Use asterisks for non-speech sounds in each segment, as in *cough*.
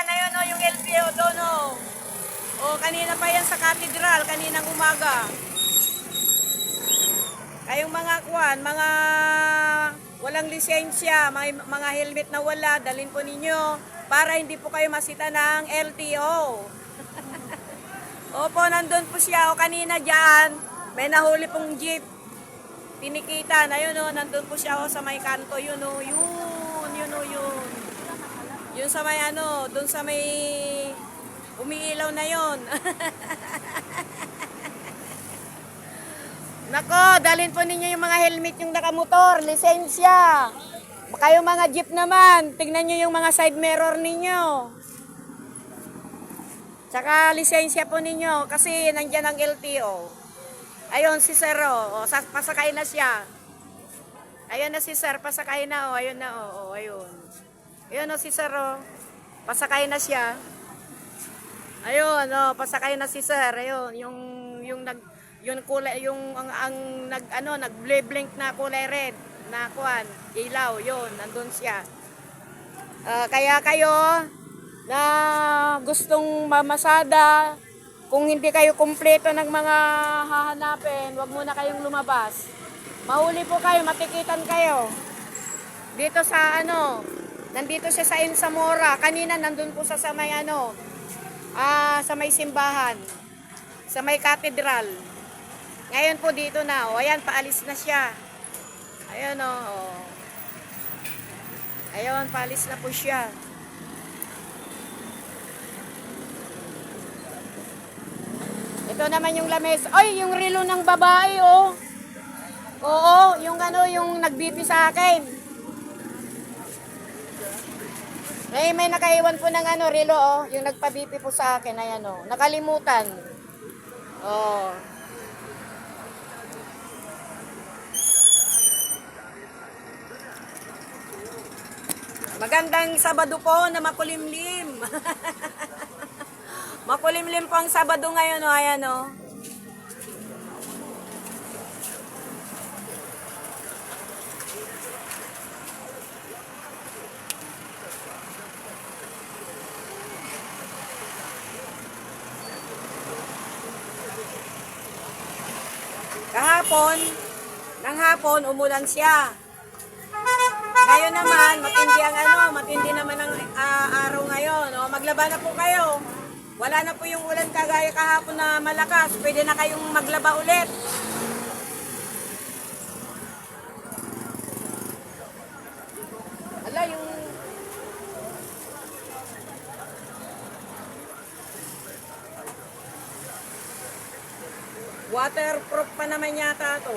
yan. Ayun o, yung LPO doon o. O, kanina pa yan sa cathedral, kaninang umaga. Kayong mga kuan, mga walang lisensya, mga, mga helmet na wala, dalhin po ninyo para hindi po kayo masita ng LTO. *laughs* Opo, nandun po siya. O kanina dyan, may nahuli pong jeep. Tinikitan. Ayun o, nandun po siya o sa may kanto. Yun o, yun. Yun sa may ano, dun sa may umiilaw na yun. *laughs* Nako, dalhin po ninyo yung mga helmet yung nakamotor, lisensya. Kayo mga jeep naman, tignan nyo yung mga side mirror ninyo. Tsaka lisensya po ninyo kasi nandyan ang LTO. Ayun si Sir oh, sa- pasakay na siya. Ayun na si Sir, pasakay na oh, ayun na oh, oh ayun. Ayun oh si Sir oh, pasakay na siya. Ayun oh, pasakay na si Sir, ayun yung yung nag yung kulay yung ang, ang nag ano nag blink na kulay red na kuan ilaw yun nandun siya Ah, kaya kayo na gustong mamasada, kung hindi kayo kumpleto ng mga hahanapin, wag muna kayong lumabas. Mahuli po kayo, matikitan kayo. Dito sa ano, nandito siya sa Insamora. Kanina nandun po sa sa may ano, ah, sa may simbahan, sa may katedral. Ngayon po dito na, o ayan, paalis na siya. Ayun o. Oh. Ayun, paalis na po siya. Ito naman yung lames. Ay, yung relo ng babae, oh. Oo, yung ano, yung nagbipi sa akin. Ay, may nakaiwan po ng ano, relo, oh. Yung nagpabipi po sa akin, ayan, oh. Nakalimutan. Oh. Magandang Sabado po na makulimlim. *laughs* makulimlim po ang Sabado ngayon, oh. Ayan, oh. Kahapon, ng hapon, umulan siya. Ngayon naman, matindi ang ano, matindi naman ang ah, araw ngayon. O, maglaba na po kayo. Wala na po yung ulan kagaya kahapon na malakas. Pwede na kayong maglaba ulit. Ala, yung... Waterproof pa naman yata to.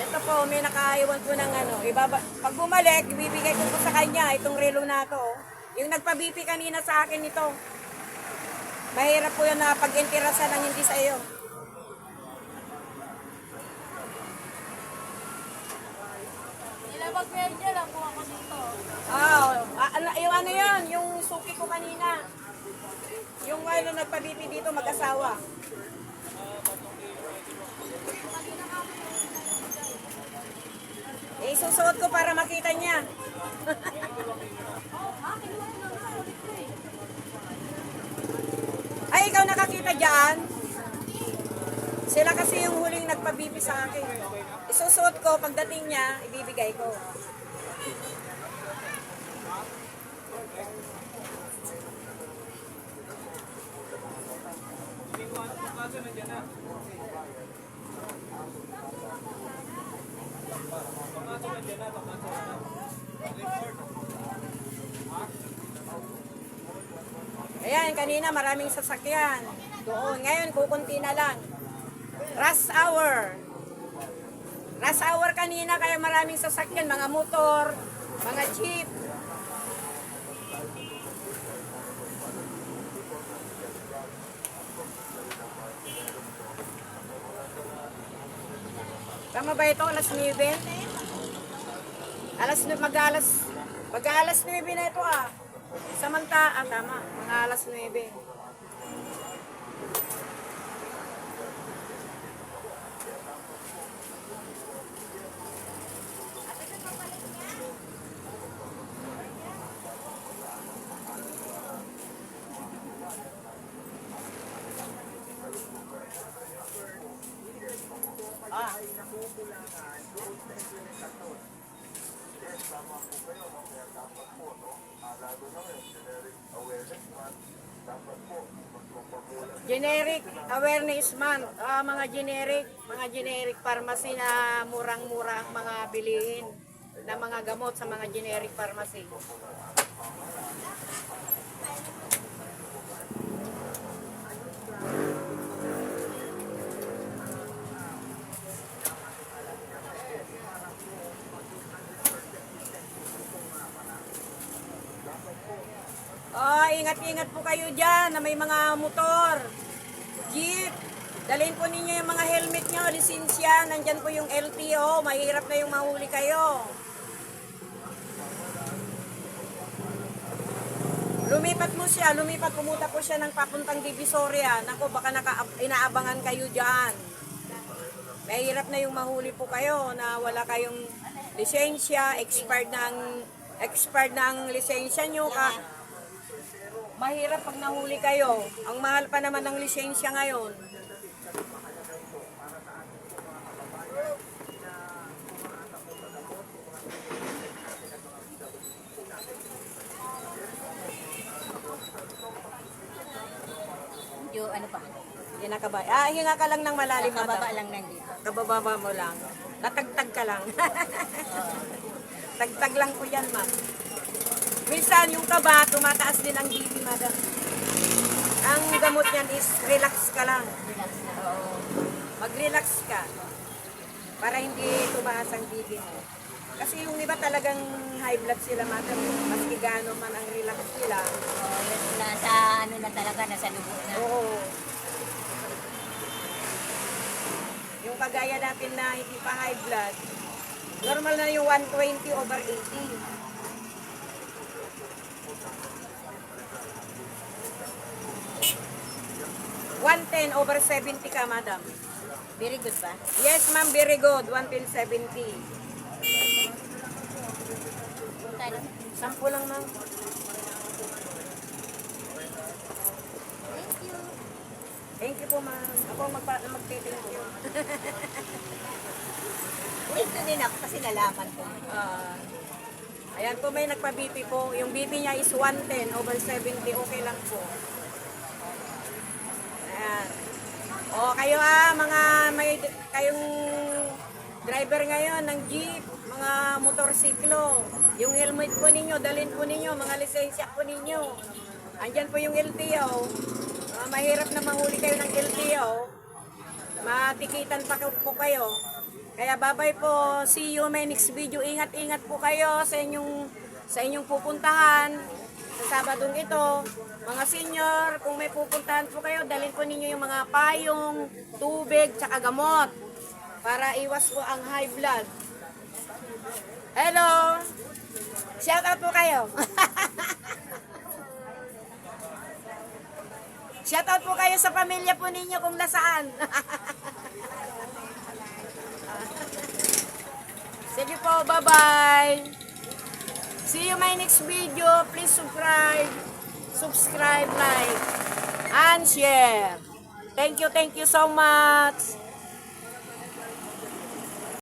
Ito po, may nakaiwan po ng ano. Ibaba, pag bumalik, ibibigay ko po sa kanya itong relo na to. oh. Yung nagpabipi kanina sa akin ito. Mahirap po yun na pag-intirasan ng hindi sa iyo. Ilabag medyo lang kung ako dito. Ah, ah, ano, yung ano yun, yung suki ko kanina. Yung ano nagpabipi dito, mag-asawa. Susuot ko para makita niya. *laughs* Ay, ikaw nakakita dyan? Sila kasi yung huling nagpabibi sa akin. Isusuot ko, pagdating niya, ibibigay ko. Ayan, kanina maraming sasakyan. Doon. Ngayon, kukunti na lang. Rush hour. Rush hour kanina, kaya maraming sasakyan. Mga motor, mga jeep. Tama ba ito? Alas 9? Alas, mag-alas, mag-alas 9 na ito ah. Samanta, ah tama, mga alas 9. Generic awareness month, ah, mga generic, mga generic pharmacy na murang-mura ang mga bilihin na mga gamot sa mga generic pharmacy. Oh, ingat-ingat po kayo dyan na may mga motor, jeep. Dalhin po ninyo yung mga helmet nyo, lisensya. Nandyan po yung LTO. Mahirap na yung mahuli kayo. Lumipat mo siya, lumipat, pumunta po siya ng papuntang Divisoria. Nako, baka naka, inaabangan kayo dyan. Mahirap na yung mahuli po kayo na wala kayong lisensya, expired na expired na lisensya nyo. Ka, mahirap pag nahuli kayo. Ang mahal pa naman ng lisensya ngayon. Medyo ano pa, Hindi nakabay. Ah, hinga ka lang ng malalim. kababa lang nandito. Kabababa mo lang. Natagtag ka lang. *laughs* Tagtag lang po yan, ma'am. Minsan yung kaba, tumataas din ang BP, madam. Ang gamot yan is relax ka lang. Oo. Mag-relax ka. Para hindi tumaas ang BP mo. Kasi yung iba talagang high blood sila, madam. Maski gano'n man ang relax nila. Yun, nasa ano na talaga, nasa lubo na. Oo. Yung kagaya natin na hindi pa high blood, normal na yung 120 over 80. $110 over 70 ka, madam. Very good ba? Yes, ma'am, very good. 110.70. Kano? Sampu lang, ma'am. Thank you. Thank you po, ma'am. Ako magpa magte-thank you. Ito din ako kasi nalaman ko. Ah, ayan po, may nagpa-BP po. Yung BP niya is 110 over 70. Okay lang po. Ayan. O, kayo ah, mga may kayong driver ngayon ng jeep, mga motorsiklo. Yung helmet po ninyo, dalhin po ninyo, mga lisensya po ninyo. Andyan po yung LTO. Ah, mahirap na mahuli kayo ng LTO. Matikitan pa po kayo. Kaya babay po. See you may next video. Ingat-ingat po kayo sa inyong sa inyong pupuntahan sa Sabadong ito. Mga senior, kung may pupuntahan po kayo, dalhin po ninyo yung mga payong, tubig, tsaka gamot para iwas po ang high blood. Hello! Shout out po kayo. *laughs* Shout out po kayo sa pamilya po ninyo kung nasaan. *laughs* Sige po, bye-bye. See you my next video. Please subscribe, subscribe, like, and share. Thank you, thank you so much.